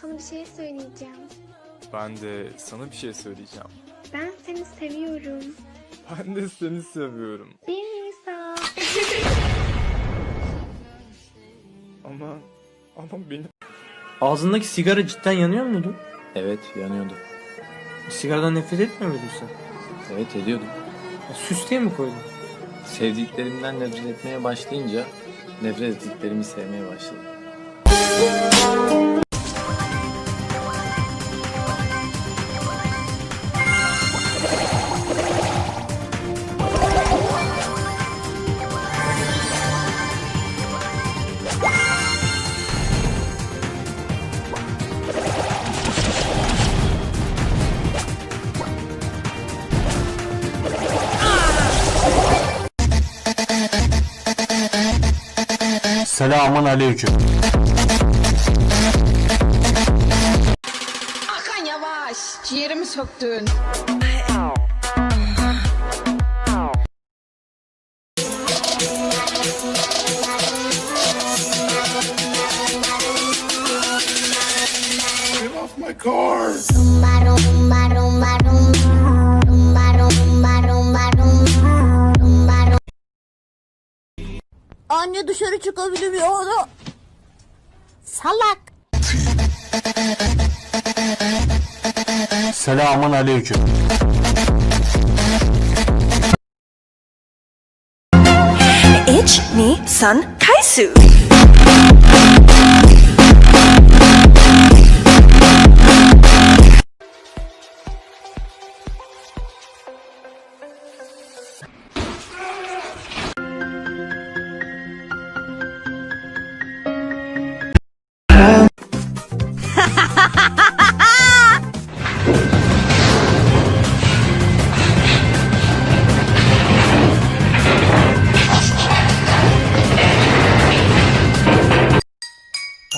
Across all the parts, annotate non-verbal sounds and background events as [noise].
Sana bir şey söyleyeceğim. Ben de sana bir şey söyleyeceğim. Ben seni seviyorum. Ben de seni seviyorum. Bir Nisan. Ama ama benim Ağzındaki sigara cidden yanıyor muydu? Evet yanıyordu. Sigaradan nefret etmiyor muydun sen? Evet ediyordum. Ya, süs diye mi koydun? Sevdiklerimden nefret etmeye başlayınca nefret ettiklerimi sevmeye başladım. Selamun aleyküm. Hakan yavaş. Ciğerimi söktün. Rumba, rumba, Anne dışarı çıkabiliyor. Salak. Selamun aleyküm. Ich ni san kaisu.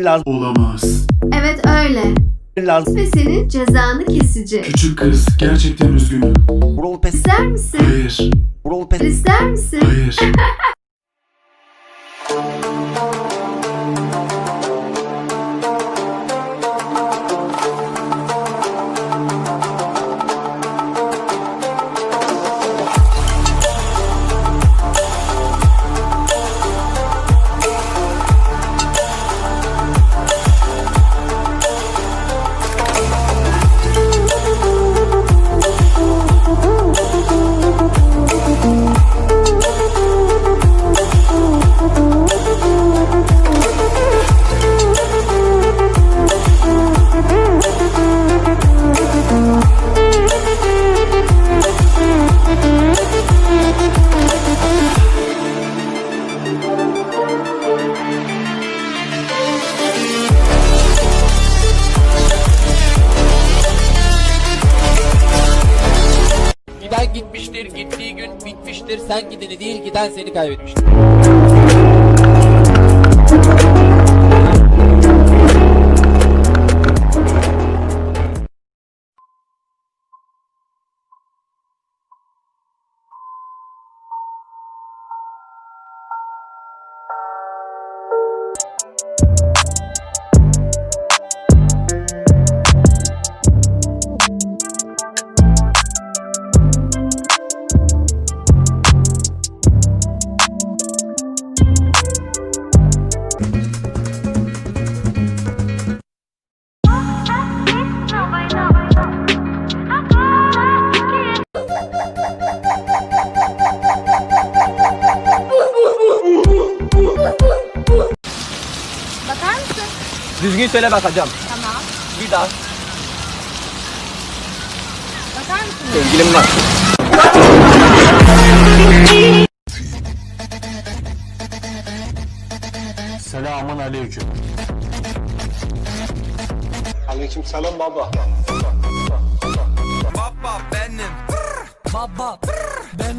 Bir... Olamaz. Evet öyle. Ve senin cezanı kesecek. Küçük kız gerçekten üzgünüm. İster misin? Hayır. İster misin? Hayır. [laughs] gitmiştir, gittiği gün bitmiştir. Sen gideni değil, giden seni kaybetmiştir. Düzgün söyle bakacağım. Tamam. Bir daha. Bakar mısın? Sevgilim var. Selamun aleyküm. Aleyküm selam baba. Baba benim. Baba ben